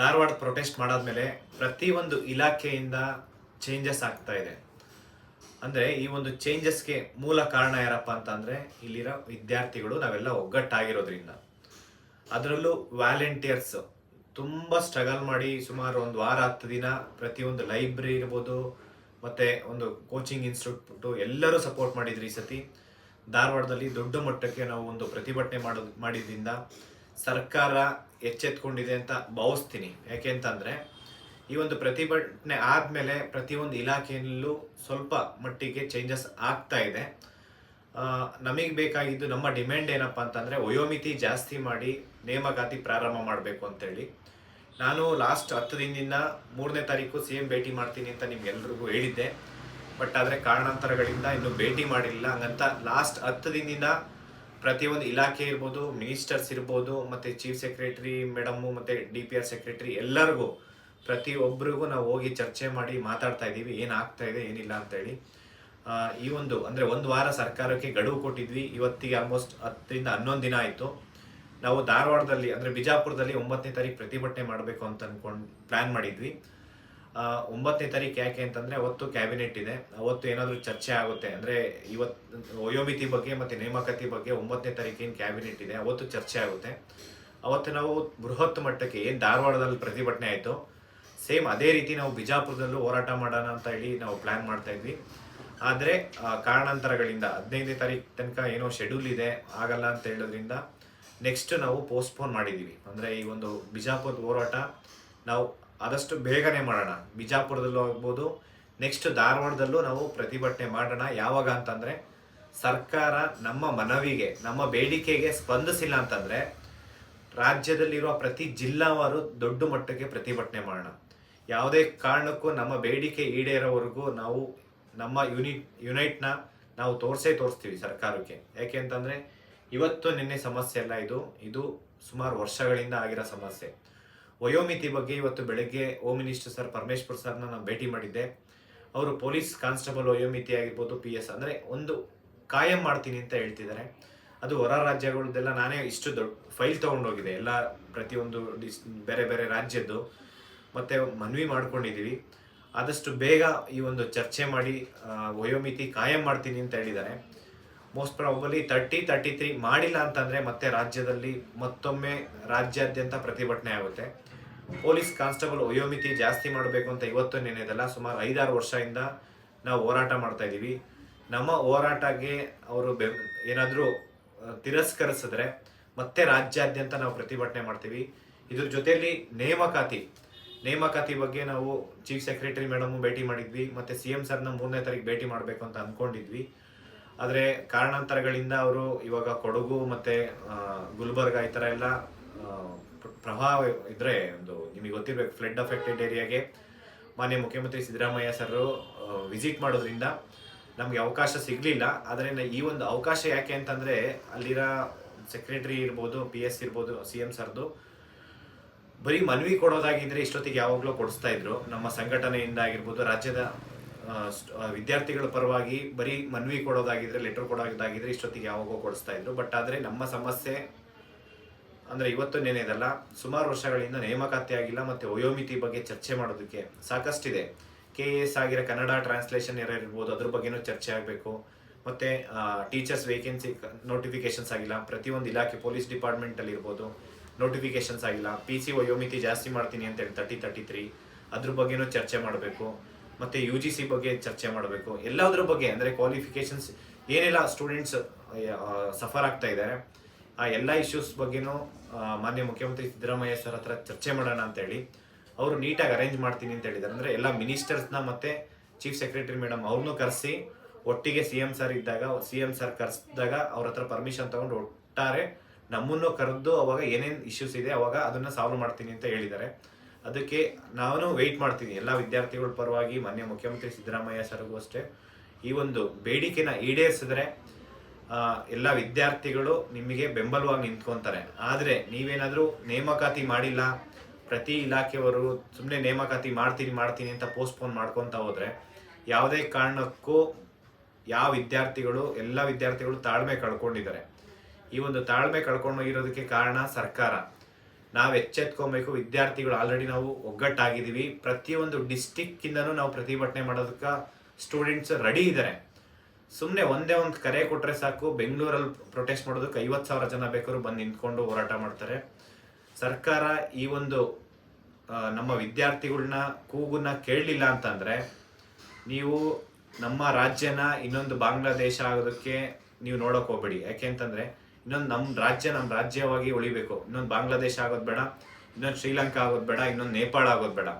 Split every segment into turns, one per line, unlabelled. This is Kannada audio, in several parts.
ಧಾರವಾಡ ಪ್ರೊಟೆಸ್ಟ್ ಮಾಡಾದ್ಮೇಲೆ ಒಂದು ಇಲಾಖೆಯಿಂದ ಚೇಂಜಸ್ ಆಗ್ತಾ ಇದೆ. ಅಂದ್ರೆ ಈ ಒಂದು ಚೇಂಜಸ್ಗೆ ಮೂಲ ಕಾರಣ ಯಾರಪ್ಪ ಅಂತ ಅಂದ್ರೆ ಇಲ್ಲಿರೋ ವಿದ್ಯಾರ್ಥಿಗಳು ನಾವೆಲ್ಲ ಒಗ್ಗಟ್ಟಾಗಿರೋದ್ರಿಂದ. ಅದರಲ್ಲೂ ವ್ಯಾಲೆಂಟಿಯರ್ಸ್ ತುಂಬಾ ಸ್ಟ್ರಗಲ್ ಮಾಡಿ ಸುಮಾರು ಒಂದು ವಾರ, ಹತ್ತು ದಿನ ಪ್ರತಿಯೊಂದು ಲೈಬ್ರರಿ ಇರ್ಬೋದು, ಮತ್ತೆ ಒಂದು ಕೋಚಿಂಗ್ ಇನ್ಸ್ಟಿಟ್ಯೂಟ್ ಎಲ್ಲರೂ ಸಪೋರ್ಟ್ ಮಾಡಿದ್ರು ಈ ಸತಿ. ಧಾರವಾಡದಲ್ಲಿ ದೊಡ್ಡ ಮಟ್ಟಕ್ಕೆ ನಾವು ಒಂದು ಪ್ರತಿಭಟನೆ ಮಾಡೋದು ಮಾಡಿದ್ರಿಂದ ಸರ್ಕಾರ ಎಚ್ಚೆತ್ಕೊಂಡಿದೆ ಅಂತ ಭಾವಿಸ್ತೀನಿ. ಯಾಕೆ ಅಂತಂದ್ರೆ, ಈ ಒಂದು ಪ್ರತಿಭಟನೆ ಆದ್ಮೇಲೆ ಪ್ರತಿಯೊಂದು ಇಲಾಖೆಯಲ್ಲೂ ಸ್ವಲ್ಪ ಮಟ್ಟಿಗೆ ಚೇಂಜಸ್ ಆಗ್ತಾ ಇದೆ. ನಮಗೆ ಬೇಕಾಗಿದ್ದು ನಮ್ಮ ಡಿಮ್ಯಾಂಡ್ ಏನಪ್ಪ ಅಂತಂದ್ರೆ, ವಯೋಮಿತಿ ಜಾಸ್ತಿ ಮಾಡಿ ನೇಮಕಾತಿ ಪ್ರಾರಂಭ ಮಾಡಬೇಕು ಅಂತೇಳಿ. ನಾನು ಲಾಸ್ಟ್ ಹತ್ತು ದಿನದಿಂದ ಮೂರನೇ ತಾರೀಕು ಸಿ ಎಂ ಭೇಟಿ ಮಾಡ್ತೀನಿ ಅಂತ ನಿಮ್ಗೆಲ್ರಿಗೂ ಹೇಳಿದ್ದೆ. ಬಟ್ ಆದರೆ ಕಾರಣಾಂತರಗಳಿಂದ ಇನ್ನೂ ಭೇಟಿ ಮಾಡಿಲ್ಲ. ಹಂಗಂತ ಲಾಸ್ಟ್ ಹತ್ತು ದಿನದಿಂದ ಪ್ರತಿಯೊಂದು ಇಲಾಖೆ ಇರ್ಬೋದು ಮಿನಿಸ್ಟರ್ಸ್ ಇರ್ಬೋದು, ಮತ್ತು ಚೀಫ್ ಸೆಕ್ರೆಟರಿ ಮೇಡಮು ಮತ್ತು ಡಿ ಪಿ ಆರ್ ಸೆಕ್ರೆಟರಿ ಎಲ್ಲರಿಗೂ ಪ್ರತಿಯೊಬ್ಬರಿಗೂ ನಾವು ಹೋಗಿ ಚರ್ಚೆ ಮಾಡಿ ಮಾತಾಡ್ತಾ ಇದ್ದೀವಿ ಏನಾಗ್ತಾ ಇದೆ, ಏನಿಲ್ಲ ಅಂತೇಳಿ ಈ ಒಂದು, ಅಂದರೆ ಒಂದು ವಾರ ಸರ್ಕಾರಕ್ಕೆ ಗಡುವು ಕೊಟ್ಟಿದ್ವಿ, ಇವತ್ತಿಗೆ ಆಲ್ಮೋಸ್ಟ್ ಹತ್ತರಿಂದ ಹನ್ನೊಂದು ದಿನ ಆಯಿತು. ನಾವು ಧಾರವಾಡದಲ್ಲಿ, ಅಂದರೆ ಬಿಜಾಪುರದಲ್ಲಿ ಒಂಬತ್ತನೇ ತಾರೀಕು ಪ್ರತಿಭಟನೆ ಮಾಡಬೇಕು ಅಂತ ಅಂದ್ಕೊಂಡು ಪ್ಲ್ಯಾನ್ ಮಾಡಿದ್ವಿ. ಒಂಬತ್ತನೇ ತಾರೀಕು ಯಾಕೆ ಅಂತಂದ್ರೆ ಅವತ್ತು ಕ್ಯಾಬಿನೆಟ್ ಇದೆ. ಅವತ್ತು ಏನಾದರೂ ಚರ್ಚೆ ಆಗುತ್ತೆ ಅಂದ್ರೆ ಇವತ್ತು ವಯೋಮಿತಿ ಬಗ್ಗೆ ಮತ್ತೆ ನೇಮಕಾತಿ ಬಗ್ಗೆ ಒಂಬತ್ತನೇ ತಾರೀಕು ಏನು ಕ್ಯಾಬಿನೆಟ್ ಇದೆ, ಅವತ್ತು ಚರ್ಚೆ ಆಗುತ್ತೆ. ಅವತ್ತು ನಾವು ಬೃಹತ್ ಮಟ್ಟಕ್ಕೆ ಏನು ಧಾರವಾಡದಲ್ಲಿ ಪ್ರತಿಭಟನೆ ಆಯಿತು, ಸೇಮ್ ಅದೇ ರೀತಿ ನಾವು ಬಿಜಾಪುರದಲ್ಲೂ ಹೋರಾಟ ಮಾಡೋಣ ಅಂತ ಹೇಳಿ ನಾವು ಪ್ಲಾನ್ ಮಾಡ್ತಾ ಇದ್ವಿ. ಆದರೆ ಕಾರಣಾಂತರಗಳಿಂದ ಹದಿನೈದನೇ ತಾರೀಕು ತನಕ ಏನೋ ಶೆಡ್ಯೂಲ್ ಇದೆ, ಆಗಲ್ಲ ಅಂತ ಹೇಳೋದ್ರಿಂದ ನೆಕ್ಸ್ಟ್ ನಾವು ಪೋಸ್ಟ್ಪೋನ್ ಮಾಡಿದ್ದೀವಿ ಅಂದರೆ ಈ ಒಂದು ಬಿಜಾಪುರದ ಹೋರಾಟ ನಾವು ಆದಷ್ಟು ಬೇಗನೆ ಮಾಡೋಣ. ಬಿಜಾಪುರದಲ್ಲೂ ಆಗ್ಬೋದು. ನೆಕ್ಸ್ಟ್ ಧಾರವಾಡದಲ್ಲೂ ನಾವು ಪ್ರತಿಭಟನೆ ಮಾಡೋಣ. ಯಾವಾಗ ಅಂತಂದರೆ, ಸರ್ಕಾರ ನಮ್ಮ ಮನವಿಗೆ, ನಮ್ಮ ಬೇಡಿಕೆಗೆ ಸ್ಪಂದಿಸಿಲ್ಲ ಅಂತಂದರೆ, ರಾಜ್ಯದಲ್ಲಿರುವ ಪ್ರತಿ ಜಿಲ್ಲಾವಾರು ದೊಡ್ಡ ಮಟ್ಟಕ್ಕೆ ಪ್ರತಿಭಟನೆ ಮಾಡೋಣ. ಯಾವುದೇ ಕಾರಣಕ್ಕೂ ನಮ್ಮ ಬೇಡಿಕೆ ಈಡೇರೋವರೆಗೂ ನಾವು ನಮ್ಮ ಯುನಿಟ್ ಯುನೈಟ್ನ ನಾವು ತೋರಿಸೇ ತೋರಿಸ್ತೀವಿ ಸರ್ಕಾರಕ್ಕೆ. ಯಾಕೆ ಅಂತಂದ್ರೆ, ಇವತ್ತು ನಿನ್ನೆ ಸಮಸ್ಯೆ ಅಲ್ಲ ಇದು. ಇದು ಸುಮಾರು ವರ್ಷಗಳಿಂದ ಆಗಿರೋ ಸಮಸ್ಯೆ. ವಯೋಮಿತಿ ಬಗ್ಗೆ ಇವತ್ತು ಬೆಳಗ್ಗೆ ಹೋಮ್ ಮಿನಿಸ್ಟರ್ ಸರ್ ಪರಮೇಶ್ವರ್ ಸರ್ನ ನಾನು ಭೇಟಿ ಮಾಡಿದ್ದೆ. ಅವರು ಪೊಲೀಸ್ ಕಾನ್ಸ್ಟೇಬಲ್ ವಯೋಮಿತಿ ಆಗಿರ್ಬೋದು ಪಿ ಎಸ್ ಅಂದರೆ ಒಂದು ಕಾಯಂ ಮಾಡ್ತೀನಿ ಅಂತ ಹೇಳ್ತಿದ್ದಾರೆ. ಅದು ಹೊರ ರಾಜ್ಯಗಳದ್ದೆಲ್ಲ ನಾನೇ ಇಷ್ಟು ದೊಡ್ಡ ಫೈಲ್ ತೊಗೊಂಡೋಗಿದೆ. ಎಲ್ಲ ಪ್ರತಿಯೊಂದು ಡಿಸ್ ಬೇರೆ ಬೇರೆ ರಾಜ್ಯದ್ದು. ಮತ್ತೆ ಮನವಿ ಮಾಡ್ಕೊಂಡಿದ್ದೀವಿ ಆದಷ್ಟು ಬೇಗ ಈ ಒಂದು ಚರ್ಚೆ ಮಾಡಿ ವಯೋಮಿತಿ ಕಾಯಂ ಮಾಡ್ತೀನಿ ಅಂತ ಹೇಳಿದ್ದಾರೆ. Most probably thirty thirty three ಮಾಡಿಲ್ಲ ಅಂತಂದ್ರೆ ಮತ್ತೆ ರಾಜ್ಯದಲ್ಲಿ ಮತ್ತೊಮ್ಮೆ ರಾಜ್ಯಾದ್ಯಂತ ಪ್ರತಿಭಟನೆ ಆಗುತ್ತೆ. ಪೊಲೀಸ್ ಕಾನ್ಸ್ಟೇಬಲ್ ವಯೋಮಿತಿ ಜಾಸ್ತಿ ಮಾಡಬೇಕು ಅಂತ ಇವತ್ತು ನೆನೆದಲ್ಲ, ಸುಮಾರು ಐದಾರು ವರ್ಷದಿಂದ ನಾವು ಹೋರಾಟ ಮಾಡ್ತಾ ಇದ್ದೀವಿ ನಮ್ಮ ಹೋರಾಟಕ್ಕೆ ಅವರು ಬೆ, ಏನಾದರೂ ತಿರಸ್ಕರಿಸಿದ್ರೆ ಮತ್ತೆ ರಾಜ್ಯಾದ್ಯಂತ ನಾವು ಪ್ರತಿಭಟನೆ ಮಾಡ್ತೀವಿ. ಇದ್ರ ಜೊತೆಯಲ್ಲಿ ನೇಮಕಾತಿ ನೇಮಕಾತಿ ಬಗ್ಗೆ ನಾವು ಚೀಫ್ ಸೆಕ್ರೆಟರಿ ಮೇಡಮ್ ಭೇಟಿ ಮಾಡಿದ್ವಿ, ಮತ್ತೆ ಸಿ ಎಂ ಸರ್ನ ಮೂರನೇ ತಾರೀಕು ಭೇಟಿ ಮಾಡಬೇಕು ಅಂತ ಅಂದ್ಕೊಂಡಿದ್ವಿ ಆದರೆ ಕಾರಣಾಂತರಗಳಿಂದ ಅವರು ಇವಾಗ ಕೊಡಗು ಮತ್ತೆ ಗುಲ್ಬರ್ಗ ಈ ಥರ ಎಲ್ಲ ಆ, ಇದ್ದರೆ ಒಂದು ನಿಮಗೆ ಗೊತ್ತಿರಬೇಕು ಫ್ಲಡ್ ಅಫೆಕ್ಟೆಡ್ ಏರಿಯಾಗೆ ಮಾನ್ಯ ಮುಖ್ಯಮಂತ್ರಿ ಸಿದ್ದರಾಮಯ್ಯ ಸರ್ ವಿಸಿಟ್ ಮಾಡೋದ್ರಿಂದ ನಮಗೆ ಅವಕಾಶ ಸಿಗಲಿಲ್ಲ. ಆದರೆ ಈ ಒಂದು ಅವಕಾಶ ಯಾಕೆ ಅಂತಂದ್ರೆ ಅಲ್ಲಿರೋ ಸೆಕ್ರೆಟರಿ ಇರ್ಬೋದು ಪಿ ಎಸ್ ಇರ್ಬೋದು ಸಿ ಎಂ ಸರ್ದು ಬರೀ ಮನವಿ ಕೊಡೋದಾಗಿದ್ದರೆ ಇಷ್ಟೊತ್ತಿಗೆ ಯಾವಾಗಲೂ ಕೊಡಿಸ್ತಾ ಇದ್ರು. ನಮ್ಮ ಸಂಘಟನೆಯಿಂದ ಆಗಿರ್ಬೋದು ರಾಜ್ಯದ ವಿದ್ಯಾರ್ಥಿಗಳ ಪರವಾಗಿ ಬರೀ ಮನವಿ ಕೊಡೋದಾಗಿದ್ದರೆ ಲೆಟರ್ ಕೊಡೋದಾಗಿದ್ದರೆ ಇಷ್ಟೊತ್ತಿಗೆ ಯಾವಾಗೋ ಕೊಡಿಸ್ತಾ ಇದ್ರು. ಬಟ್ ಆದರೆ ನಮ್ಮ ಸಮಸ್ಯೆ ಅಂದ್ರೆ ಇವತ್ತು ನೆನೆದಲ್ಲ ಸುಮಾರು ವರ್ಷಗಳಿಂದ ನೇಮಕಾತಿ ಆಗಿಲ್ಲ ಮತ್ತೆ ವಯೋಮಿತಿ ಬಗ್ಗೆ ಚರ್ಚೆ ಮಾಡೋದಕ್ಕೆ ಸಾಕಷ್ಟಿದೆ. ಕೆ ಎಸ್ ಆಗಿರೋ ಕನ್ನಡ ಟ್ರಾನ್ಸ್ಲೇಷನ್ ಎರರ್ ಇರ್ಬೋದು, ಅದ್ರ ಬಗ್ಗೆನೂ ಚರ್ಚೆ ಆಗಬೇಕು. ಮತ್ತೆ ಟೀಚರ್ಸ್ ವೇಕೆನ್ಸಿ ನೋಟಿಫಿಕೇಶನ್ಸ್ ಆಗಿಲ್ಲ, ಪ್ರತಿಯೊಂದು ಇಲಾಖೆ ಪೊಲೀಸ್ ಡಿಪಾರ್ಟ್ಮೆಂಟ್ ಅಲ್ಲಿ ಇರ್ಬೋದು ನೋಟಿಫಿಕೇಶನ್ಸ್ ಆಗಿಲ್ಲ. ಪಿ ಸಿ ವಯೋಮಿತಿ ಜಾಸ್ತಿ ಮಾಡ್ತೀನಿ ಅಂತ ಹೇಳಿ ತರ್ಟಿ ತರ್ಟಿ ತ್ರೀ ಅದ್ರ ಬಗ್ಗೆನೂ ಚರ್ಚೆ ಮಾಡಬೇಕು. ಮತ್ತೆ ಯು ಜಿ ಸಿ ಬಗ್ಗೆ ಚರ್ಚೆ ಮಾಡಬೇಕು. ಎಲ್ಲದ್ರ ಬಗ್ಗೆ, ಅಂದರೆ ಕ್ವಾಲಿಫಿಕೇಶನ್ಸ್ ಏನೆಲ್ಲ ಸ್ಟೂಡೆಂಟ್ಸ್ ಸಫರ್ ಆಗ್ತಾ ಇದ್ದಾರೆ ಆ ಎಲ್ಲ ಇಶ್ಯೂಸ್ ಬಗ್ಗೆನೂ ಮಾನ್ಯ ಮುಖ್ಯಮಂತ್ರಿ ಸಿದ್ದರಾಮಯ್ಯ ಸರ್ ಹತ್ರ ಚರ್ಚೆ ಮಾಡೋಣ ಅಂತ ಹೇಳಿ ಅವರು ನೀಟಾಗಿ ಅರೇಂಜ್ ಮಾಡ್ತೀನಿ ಅಂತ ಹೇಳಿದ್ದಾರೆ. ಅಂದರೆ ಎಲ್ಲ ಮಿನಿಸ್ಟರ್ಸ್ನ ಮತ್ತೆ ಚೀಫ್ ಸೆಕ್ರೆಟರಿ ಮೇಡಮ್ ಅವ್ರನ್ನೂ ಕರೆಸಿ, ಒಟ್ಟಿಗೆ ಸಿ ಎಂ ಸರ್ ಇದ್ದಾಗ ಸಿ ಎಂ ಸರ್ ಕರೆಸಿದಾಗ ಅವ್ರ ಹತ್ರ ಪರ್ಮಿಷನ್ ತಗೊಂಡು ಒಟ್ಟಾರೆ ನಮ್ಮನ್ನು ಕರೆದು ಅವಾಗ ಏನೇನು ಇಶ್ಯೂಸ್ ಇದೆ ಅವಾಗ ಅದನ್ನು ಸಾಲ್ವ್ ಮಾಡ್ತೀನಿ ಅಂತ ಹೇಳಿದ್ದಾರೆ. ಅದಕ್ಕೆ ನಾನು ವೆಯ್ಟ್ ಮಾಡ್ತೀನಿ. ಎಲ್ಲ ವಿದ್ಯಾರ್ಥಿಗಳ ಪರವಾಗಿ ಮಾನ್ಯ ಮುಖ್ಯಮಂತ್ರಿ ಸಿದ್ದರಾಮಯ್ಯ ಸರ್ಗೂ ಅಷ್ಟೇ. ಈ ಒಂದು ಬೇಡಿಕೆನ ಈಡೇರಿಸಿದ್ರೆ ಎಲ್ಲ ವಿದ್ಯಾರ್ಥಿಗಳು ನಿಮಗೆ ಬೆಂಬಲವಾಗಿ ನಿಂತ್ಕೊತಾರೆ. ಆದರೆ ನೀವೇನಾದರೂ ನೇಮಕಾತಿ ಮಾಡಿಲ್ಲ, ಪ್ರತಿ ಇಲಾಖೆಯವರು ಸುಮ್ಮನೆ ನೇಮಕಾತಿ ಮಾಡ್ತೀನಿ ಮಾಡ್ತೀನಿ ಅಂತ ಪೋಸ್ಟ್ಪೋನ್ ಮಾಡ್ಕೊತ ಹೋದ್ರೆ ಯಾವುದೇ ಕಾರಣಕ್ಕೂ ಯಾವ ವಿದ್ಯಾರ್ಥಿಗಳು, ಎಲ್ಲ ವಿದ್ಯಾರ್ಥಿಗಳು ತಾಳ್ಮೆ ಕಳ್ಕೊಂಡಿದ್ದಾರೆ. ಈ ಒಂದು ತಾಳ್ಮೆ ಕಳ್ಕೊಂಡು ಇರೋದಕ್ಕೆ ಕಾರಣ ಸರ್ಕಾರ. ನಾವು ಎಚ್ಚೆತ್ಕೊಬೇಕು, ವಿದ್ಯಾರ್ಥಿಗಳು ಆಲ್ರೆಡಿ ನಾವು ಒಗ್ಗಟ್ಟಾಗಿದ್ದೀವಿ. ಪ್ರತಿಯೊಂದು ಡಿಸ್ಟಿಕ್ಕಿಂದನೂ ನಾವು ಪ್ರತಿಭಟನೆ ಮಾಡೋದಕ್ಕೆ ಸ್ಟೂಡೆಂಟ್ಸ್ ರೆಡಿ ಇದ್ದಾರೆ ಸುಮ್ಮನೆ ಒಂದೇ ಒಂದು ಕರೆ ಕೊಟ್ಟರೆ ಸಾಕು. ಬೆಂಗಳೂರಲ್ಲಿ ಪ್ರೊಟೆಸ್ಟ್ ಮಾಡೋದಕ್ಕೆ ಐವತ್ತು ಸಾವಿರ ಜನ ಬೇಕಾದ್ರೂ ಬಂದು ನಿಂತ್ಕೊಂಡು ಹೋರಾಟ ಮಾಡ್ತಾರೆ. ಸರ್ಕಾರ ಈ ಒಂದು ನಮ್ಮ ವಿದ್ಯಾರ್ಥಿಗಳನ್ನ ಕೂಗನ್ನ ಕೇಳಲಿಲ್ಲ ಅಂತಂದರೆ ನೀವು ನಮ್ಮ ರಾಜ್ಯನ ಇನ್ನೊಂದು ಬಾಂಗ್ಲಾದೇಶ ಆಗೋದಕ್ಕೆ ನೀವು ನೋಡೋಕೆ ಹೋಗ್ಬೇಡಿ. ಯಾಕೆ ಅಂತಂದ್ರೆ ಇನ್ನೊಂದು ನಮ್ಮ ರಾಜ್ಯ ನಮ್ಮ ರಾಜ್ಯವಾಗಿ ಉಳಿಬೇಕು. ಇನ್ನೊಂದು ಬಾಂಗ್ಲಾದೇಶ ಆಗೋದು ಬೇಡ, ಇನ್ನೊಂದು ಶ್ರೀಲಂಕಾ ಆಗೋದು ಬೇಡ, ಇನ್ನೊಂದು ನೇಪಾಳ ಆಗೋದು ಬೇಡ.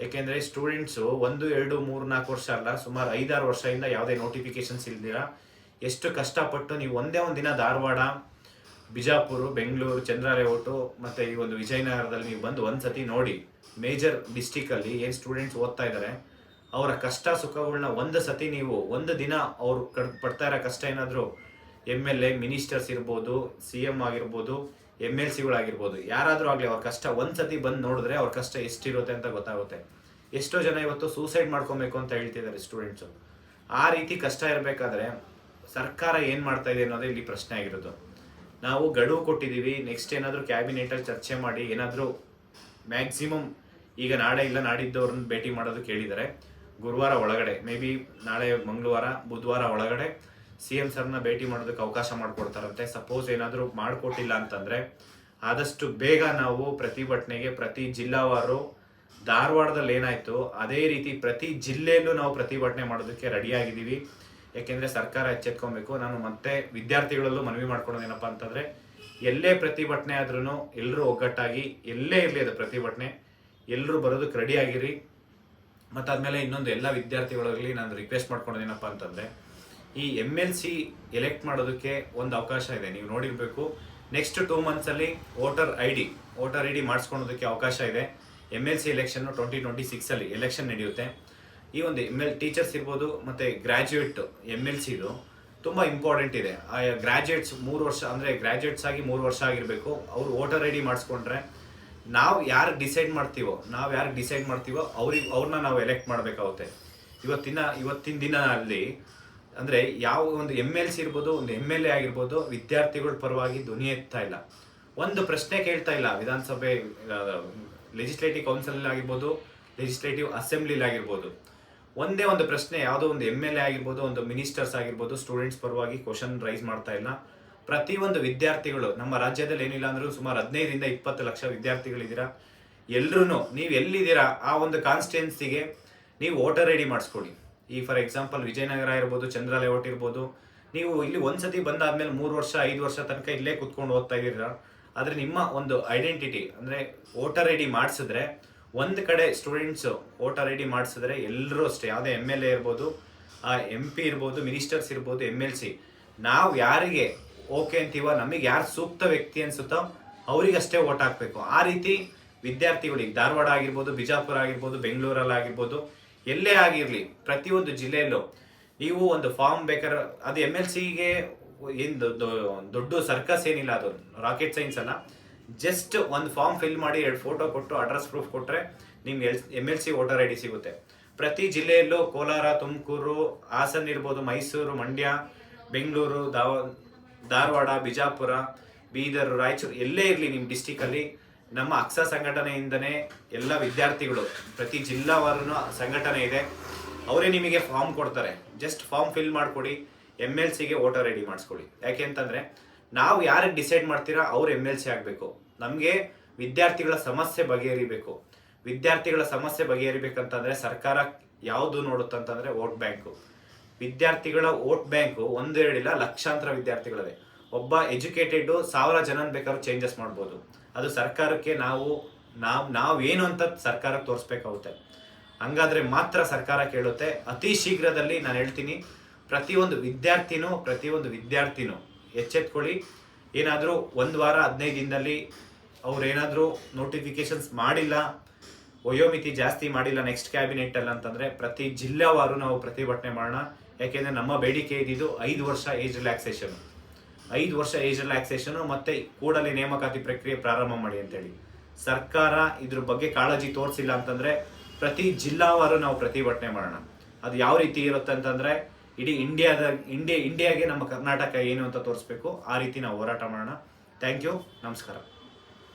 ಯಾಕೆಂದ್ರೆ ಸ್ಟೂಡೆಂಟ್ಸು ಒಂದು, ಎರಡು, ಮೂರು, ನಾಲ್ಕು ವರ್ಷ ಅಲ್ಲ, ಸುಮಾರು ಐದಾರು ವರ್ಷದಿಂದ ಯಾವುದೇ ನೋಟಿಫಿಕೇಶನ್ಸ್ ಇಲ್ದಿರ ಎಷ್ಟು ಕಷ್ಟಪಟ್ಟು ನೀವು ಒಂದೇ ಒಂದು ದಿನ ಧಾರವಾಡ, ಬಿಜಾಪುರ, ಬೆಂಗಳೂರು ಚಂದ್ರಾಲೇಔಟು ಮತ್ತೆ ಈ ಒಂದು ವಿಜಯನಗರದಲ್ಲಿ ನೀವು ಬಂದು ಒಂದ್ಸತಿ ನೋಡಿ ಮೇಜರ್ ಡಿಸ್ಟಿಕಲ್ಲಿ ಏನು ಸ್ಟೂಡೆಂಟ್ಸ್ ಓದ್ತಾ ಇದ್ದಾರೆ ಅವರ ಕಷ್ಟ ಸುಖಗಳನ್ನ ಒಂದು ಸತಿ ನೀವು ಒಂದು ದಿನ ಅವ್ರು ಕಡ್, ಪಡ್ತಾ ಇರೋ ಕಷ್ಟ ಏನಾದರೂ ಎಂ ಎಲ್ ಎ ಮಿನಿಸ್ಟರ್ಸ್ ಇರ್ಬೋದು ಸಿ ಎಂ ಆಗಿರ್ಬೋದು ಎಂ ಎಲ್ ಸಿಗಳಾಗಿರ್ಬೋದು ಯಾರಾದರೂ ಆಗಲಿ ಅವ್ರ ಕಷ್ಟ ಒಂದ್ಸತಿ ಬಂದು ನೋಡಿದ್ರೆ ಅವ್ರ ಕಷ್ಟ ಎಷ್ಟಿರುತ್ತೆ ಅಂತ ಗೊತ್ತಾಗುತ್ತೆ. ಎಷ್ಟೋ ಜನ ಇವತ್ತು ಸೂಸೈಡ್ ಮಾಡ್ಕೊಬೇಕು ಅಂತ ಹೇಳ್ತಿದ್ದಾರೆ ಸ್ಟೂಡೆಂಟ್ಸು ಆ ರೀತಿ ಕಷ್ಟ ಇರಬೇಕಾದ್ರೆ ಸರ್ಕಾರ ಏನು ಮಾಡ್ತಾ ಇದೆ ಅನ್ನೋದೇ ಇಲ್ಲಿ ಪ್ರಶ್ನೆ ಆಗಿರೋದು. ನಾವು ಗಡುವು ಕೊಟ್ಟಿದ್ದೀವಿ ನೆಕ್ಸ್ಟ್ ಏನಾದರೂ ಕ್ಯಾಬಿನೆಟಲ್ಲಿ ಚರ್ಚೆ ಮಾಡಿ, ಏನಾದರೂ ಮ್ಯಾಕ್ಸಿಮಮ್ ಈಗ ನಾಳೆ ಇಲ್ಲ, ನಾಡಿದ್ದವ್ರನ್ನ ಭೇಟಿ ಮಾಡೋದು ಕೇಳಿದರೆ ಗುರುವಾರ ಒಳಗಡೆ ಮೇ ಬಿ ನಾಳೆ ಮಂಗಳವಾರ, ಬುಧವಾರ ಒಳಗಡೆ. ಸಿ ಎಂ ಸರ್ನ ಭೇಟಿ ಮಾಡೋದಕ್ಕೆ ಅವಕಾಶ ಮಾಡಿಕೊಡ್ತಾರಂತೆ. ಸಪೋಸ್ ಏನಾದರೂ ಮಾಡಿಕೊಟ್ಟಿಲ್ಲ ಅಂತಂದರೆ ಆದಷ್ಟು ಬೇಗ ನಾವು ಪ್ರತಿಭಟನೆಗೆ ಪ್ರತಿ ಜಿಲ್ಲಾವಾರು ಧಾರವಾಡದಲ್ಲಿ ಏನಾಯಿತು, ಅದೇ ರೀತಿ ಪ್ರತಿ ಜಿಲ್ಲೆಯಲ್ಲೂ ನಾವು ಪ್ರತಿಭಟನೆ ಮಾಡೋದಕ್ಕೆ ರೆಡಿಯಾಗಿದ್ದೀವಿ ಯಾಕೆಂದರೆ ಸರ್ಕಾರ ಎಚ್ಚೆತ್ಕೊಬೇಕು. ನಾನು ಮತ್ತೆ ವಿದ್ಯಾರ್ಥಿಗಳಲ್ಲೂ ಮನವಿ ಮಾಡ್ಕೊಳೋದೇನಪ್ಪ ಅಂತಂದರೆ, ಎಲ್ಲೇ ಪ್ರತಿಭಟನೆ ಆದ್ರೂ ಎಲ್ಲರೂ ಒಗ್ಗಟ್ಟಾಗಿ, ಎಲ್ಲೇ ಇರಲಿ ಅದು ಪ್ರತಿಭಟನೆ ಎಲ್ಲರೂ ಬರೋದಕ್ಕೆ ರೆಡಿಯಾಗಿರಿ ಮತ್ತು ಆದಮೇಲೆ ಇನ್ನೊಂದು ಎಲ್ಲ ವಿದ್ಯಾರ್ಥಿಗಳಲ್ಲಿ ನಾನು ರಿಕ್ವೆಸ್ಟ್ ಮಾಡ್ಕೊಳೋದೇನಪ್ಪ ಅಂತಂದ್ರೆ ಈ ಎಂ ಎಲ್ ಸಿ ಎಲೆಕ್ಟ್ ಮಾಡೋದಕ್ಕೆ ಒಂದು ಅವಕಾಶ ಇದೆ. ನೀವು ನೋಡಿರಬೇಕು. ನೆಕ್ಸ್ಟ್ ಟೂ ಮಂತ್ಸ್ ಅಲ್ಲಿ voter I D voter I D ಮಾಡಿಸ್ಕೊಳೋದಕ್ಕೆ ಅವಕಾಶ ಇದೆ. M L C election twenty twenty six ಅಲ್ಲಿ ಎಲೆಕ್ಷನ್ ನಡೆಯುತ್ತೆ. ಈ ಒಂದು ಎಂ ಎಲ್ ಟೀಚರ್ಸ್ ಇರ್ಬೋದು, ಮತ್ತೆ ಗ್ರಾಜ್ಯುಯೇಟ್ ಎಂ ಎಲ್ ಸಿದು ತುಂಬ ಇಂಪಾರ್ಟೆಂಟ್ ಇದೆ. ಆ ಗ್ರಾಜ್ಯುಯೇಟ್ಸ್ ಮೂರು ವರ್ಷ, ಅಂದರೆ ಗ್ರಾಜ್ಯುಯೇಟ್ಸ್ ಆಗಿ ಮೂರು ವರ್ಷ ಆಗಿರಬೇಕು. ಅವರು ವೋಟರ್ ಐ ಡಿ ಮಾಡಿಸ್ಕೊಂಡ್ರೆ ನಾವು ಯಾರು ಡಿಸೈಡ್ ಮಾಡ್ತೀವೋ, ನಾವು ಯಾರು ಡಿಸೈಡ್ ಮಾಡ್ತೀವೋ ಅವ್ರಿಗೆ ಅವ್ರನ್ನ ನಾವು ಎಲೆಕ್ಟ್ ಮಾಡಬೇಕಾಗುತ್ತೆ. ಇವತ್ತಿನ ಇವತ್ತಿನ ದಿನ ಅಲ್ಲಿ ಅಂದರೆ ಯಾವ ಒಂದು ಎಂ ಎಲ್ ಸಿ ಇರ್ಬೋದು, ಒಂದು ಎಂ ಎಲ್ ಎ ಆಗಿರ್ಬೋದು, ವಿದ್ಯಾರ್ಥಿಗಳ ಪರವಾಗಿ ಧ್ವನಿ ಎತ್ತಾ ಇಲ್ಲ. ಒಂದು ಪ್ರಶ್ನೆ ಕೇಳ್ತಾ ಇಲ್ಲ. ವಿಧಾನಸಭೆ ಲೆಜಿಸ್ಲೇಟಿವ್ ಕೌನ್ಸಿಲ್ ಆಗಿರ್ಬೋದು ಲೆಜಿಸ್ಲೇಟಿವ್ ಅಸೆಂಬ್ಲಿಲಿ ಆಗಿರ್ಬೋದು. ಒಂದೇ ಒಂದು ಪ್ರಶ್ನೆ, ಯಾವುದೋ ಒಂದು ಎಂ ಎಲ್ ಎ ಆಗಿರ್ಬೋದು, ಒಂದು ಮಿನಿಸ್ಟರ್ಸ್ ಆಗಿರ್ಬೋದು ಸ್ಟೂಡೆಂಟ್ಸ್ ಪರವಾಗಿ ಕ್ವಶನ್ ರೈಸ್ ಮಾಡ್ತಾ ಇಲ್ಲ. ಪ್ರತಿಯೊಂದು ವಿದ್ಯಾರ್ಥಿಗಳು, ನಮ್ಮ ರಾಜ್ಯದಲ್ಲಿ ಏನಿಲ್ಲ ಅಂದ್ರೂ ಸುಮಾರು ಹದಿನೈದರಿಂದ ಇಪ್ಪತ್ತು ಲಕ್ಷ ವಿದ್ಯಾರ್ಥಿಗಳಿದ್ದೀರಾ? ಎಲ್ಲರೂ ನೀವು ಎಲ್ಲಿದ್ದೀರಾ? ಆ ಒಂದು ಕಾನ್ಸ್ಟಿಟ್ಯೆನ್ಸಿಗೆ ನೀವು ವೋಟರ್ ಐ ಡಿ ಈ ಫಾರ್ ಎಕ್ಸಾಂಪಲ್ ವಿಜಯನಗರ ಇರ್ಬೋದು ಚಂದ್ರ ಲೇಔಟ್ ಇರ್ಬೋದು, ನೀವು ಇಲ್ಲಿ ಒಂದ್ಸತಿ ಬಂದಾದ್ಮೇಲೆ ಮೂರು ವರ್ಷ, ಐದು ವರ್ಷ ತನಕ ಇಲ್ಲೇ ಕುತ್ಕೊಂಡು ಓದ್ತಾ ಇದ್ದೀರ? ಆದ್ರೆ ನಿಮ್ಮ ಒಂದು ಐಡೆಂಟಿಟಿ ಅಂದ್ರೆ ವೋಟರ್ ಐ ಡಿ ಮಾಡಿಸಿದ್ರೆ, ಒಂದು ಕಡೆ ಸ್ಟೂಡೆಂಟ್ಸ್ ವೋಟರ್ ಐ ಡಿ ಮಾಡಿಸಿದ್ರೆ ಎಲ್ಲರೂ ಅಷ್ಟೇ. ಯಾವುದೇ ಎಂ ಎಲ್ ಎ ಇರ್ಬೋದು, ಆ ಎಂ ಪಿ ಇರ್ಬೋದು ಮಿನಿಸ್ಟರ್ಸ್ ಇರ್ಬೋದು ಎಂ ಎಲ್ ಸಿ ನಾವು ಯಾರಿಗೆ ಓಕೆ ಅಂತೀವ, ನಮಗೆ ಯಾರು ಸೂಕ್ತ ವ್ಯಕ್ತಿ ಅನ್ಸುತ್ತೋ, ಅವರಿಗಷ್ಟೇ ಓಟ್ ಹಾಕಬೇಕು. ಆ ರೀತಿ ವಿದ್ಯಾರ್ಥಿಗಳಿಗೆ ಧಾರವಾಡ ಆಗಿರ್ಬೋದು, ಬಿಜಾಪುರ ಆಗಿರ್ಬೋದು ಬೆಂಗಳೂರಲ್ಲಿ ಆಗಿರ್ಬೋದು ಎಲ್ಲೇ ಆಗಿರಲಿ, ಪ್ರತಿಯೊಂದು ಜಿಲ್ಲೆಯಲ್ಲೂ ನೀವು ಒಂದು ಫಾರ್ಮ್ ಬೇಕಾದ್ರೆ, ಅದು ಎಂ ಎಲ್ ಸಿಗೆ ಏನು ದೊಡ್ಡ ಸರ್ಕಸ್ ಏನಿಲ್ಲ, ಅದು ರಾಕೆಟ್ ಸೈನ್ಸ್ ಅಲ್ಲ. ಜಸ್ಟ್ ಒಂದು ಫಾರ್ಮ್ ಫಿಲ್ ಮಾಡಿ ಎರಡು ಫೋಟೋ ಕೊಟ್ಟು ಅಡ್ರೆಸ್ ಪ್ರೂಫ್ ಕೊಟ್ಟರೆ ನಿಮ್ಗೆ L M L C voter I D ಸಿಗುತ್ತೆ. ಪ್ರತಿ ಜಿಲ್ಲೆಯಲ್ಲೂ ಕೋಲಾರ, ತುಮಕೂರು, ಹಾಸನ ಇರ್ಬೋದು, ಮೈಸೂರು, ಮಂಡ್ಯ, ಬೆಂಗಳೂರು, ದಾವ, ಧಾರವಾಡ, ಬಿಜಾಪುರ, ಬೀದರ್, ರಾಯಚೂರು ಎಲ್ಲೇ ಇರಲಿ ನಿಮ್ಮ ಡಿಸ್ಟಿಕಲ್ಲಿ ನಮ್ಮ ಅಕ್ಸ ಸಂಘಟನೆಯಿಂದನೇ ಎಲ್ಲ ವಿದ್ಯಾರ್ಥಿಗಳು, ಪ್ರತಿ ಜಿಲ್ಲಾವಾರು ಸಂಘಟನೆ ಇದೆ. ಅವರೇ ನಿಮಗೆ ಫಾರ್ಮ್ ಕೊಡ್ತಾರೆ. ಜಸ್ಟ್ ಫಾರ್ಮ್ ಫಿಲ್ ಮಾಡಿಕೊಡಿ. ಎಂ ಎಲ್ ಸಿಗೆ ವೋಟರ್ ರೆಡಿ ಮಾಡಿಸ್ಕೊಳ್ಳಿ ಯಾಕೆ ಅಂತಂದ್ರೆ, ನಾವು ಯಾರಿಗೆ ಡಿಸೈಡ್ ಮಾಡ್ತೀರಾ, ಅವ್ರು ಎಂ ಎಲ್ ಸಿ ಆಗಬೇಕು. ನಮಗೆ ವಿದ್ಯಾರ್ಥಿಗಳ ಸಮಸ್ಯೆ ಬಗೆಹರಿಬೇಕು. ವಿದ್ಯಾರ್ಥಿಗಳ ಸಮಸ್ಯೆ ಬಗೆಹರಿಬೇಕಂತಂದರೆ ಸರ್ಕಾರ ಯಾವುದು ನೋಡುತ್ತಂತಂದ್ರೆ ವೋಟ್ ಬ್ಯಾಂಕು ವಿದ್ಯಾರ್ಥಿಗಳ ವೋಟ್ ಬ್ಯಾಂಕು ಒಂದೆರಡಿಲ್ಲ, ಲಕ್ಷಾಂತರ ವಿದ್ಯಾರ್ಥಿಗಳಿವೆ. ಒಬ್ಬ ಎಜುಕೇಟೆಡ್ ಸಾವಿರ ಜನ ಬೇಕಾದ್ರೂ ಚೇಂಜಸ್ ಮಾಡ್ಬೋದು. ಅದು ಸರ್ಕಾರಕ್ಕೆ ನಾವು ನಾವು ನಾವೇನು ಅಂತ ಸರ್ಕಾರಕ್ಕೆ ತೋರಿಸ್ಬೇಕಾಗುತ್ತೆ. ಹಂಗಾದ್ರೆ ಮಾತ್ರ ಸರ್ಕಾರ ಕೇಳುತ್ತೆ. ಅತಿ ಶೀಘ್ರದಲ್ಲಿ ನಾನು ಹೇಳ್ತೀನಿ, ಪ್ರತಿಯೊಂದು ವಿದ್ಯಾರ್ಥಿನೂ ಪ್ರತಿಯೊಂದು ವಿದ್ಯಾರ್ಥಿನೂ ಎಚ್ಚೆತ್ಕೊಳ್ಳಿ. ಏನಾದರೂ ಒಂದು ವಾರ, ಹದಿನೈದು ದಿನದಲ್ಲಿ ಅವ್ರೇನಾದರೂ ನೋಟಿಫಿಕೇಶನ್ಸ್ ಮಾಡಿಲ್ಲ, ವಯೋಮಿತಿ ಜಾಸ್ತಿ ಮಾಡಿಲ್ಲ ನೆಕ್ಸ್ಟ್ ಕ್ಯಾಬಿನೆಟ್ ಅಂತಂದರೆ ಅಂತಂದ್ರೆ ಪ್ರತಿ ಜಿಲ್ಲಾವಾರು ನಾವು ಪ್ರತಿಭಟನೆ ಮಾಡೋಣ. ಯಾಕೆಂದರೆ ನಮ್ಮ ಬೇಡಿಕೆ ಇದ್ದಿದ್ದು ಐದು ವರ್ಷ ಏಜ್ ರಿಲ್ಯಾಕ್ಸೇಷನ್ ಐದು ವರ್ಷ ಏಜ್ ರಿಲ್ಯಾಕ್ಸೇಷನ್ ಮತ್ತೆ ಕೂಡಲೇ ನೇಮಕಾತಿ ಪ್ರಕ್ರಿಯೆ ಪ್ರಾರಂಭ ಮಾಡಿ ಅಂತೇಳಿ. ಸರ್ಕಾರ ಇದ್ರ ಬಗ್ಗೆ ಕಾಳಜಿ ತೋರಿಸಿಲ್ಲ ಅಂತಂದ್ರೆ ಪ್ರತಿ ಜಿಲ್ಲಾವಾರು ನಾವು ಪ್ರತಿಭಟನೆ ಮಾಡೋಣ. ಅದು ಯಾವ ರೀತಿ ಇರುತ್ತೆ ಅಂತಂದ್ರೆ ಇಡೀ ಇಂಡಿಯಾದ, ಇಂಡಿಯಾ, ಇಂಡಿಯಾಗೆ ನಮ್ಮ ಕರ್ನಾಟಕ ಏನು ಅಂತ ತೋರಿಸ್ಬೇಕು, ಆ ರೀತಿ ನಾವು ಹೋರಾಟ ಮಾಡೋಣ. ಥ್ಯಾಂಕ್ ಯು ನಮಸ್ಕಾರ.